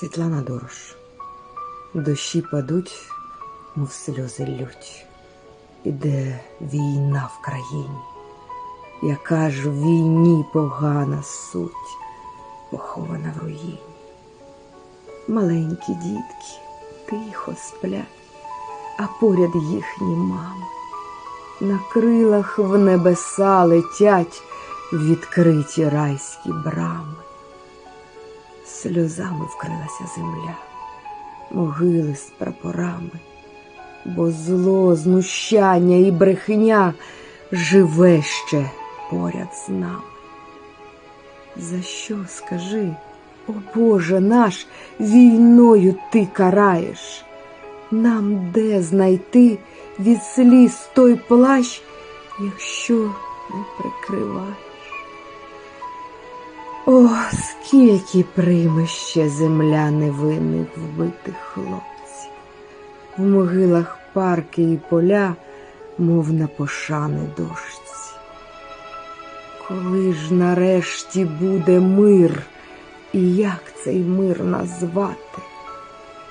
Світлана Дорош. Дощі падуть, мов сльози лють. Іде війна в країні. Яка ж в війні погана суть, похована в руїні. Маленькі дітки тихо сплять, а поряд їхні мами. На крилах в небеса летять відкриті райські брами. Сльозами вкрилася земля, могили з прапорами, бо зло, знущання і брехня живе ще поряд з нами. За що, скажи, о Боже наш, війною ти караєш? Нам де знайти від сліз той плащ, якщо не прикриваєш? О, скільки прийме ще земля невинних вбитих хлопців, в могилах парки і поля, мов на пошани дошці. Коли ж нарешті буде мир, і як цей мир назвати?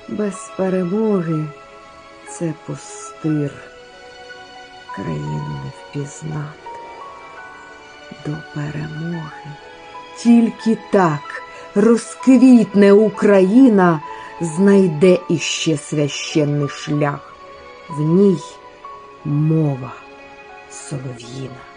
Без перемоги це пустир, країну не впізнати до перемоги. Тільки так розквітне Україна, знайде іще священний шлях, в ній мова солов'їна.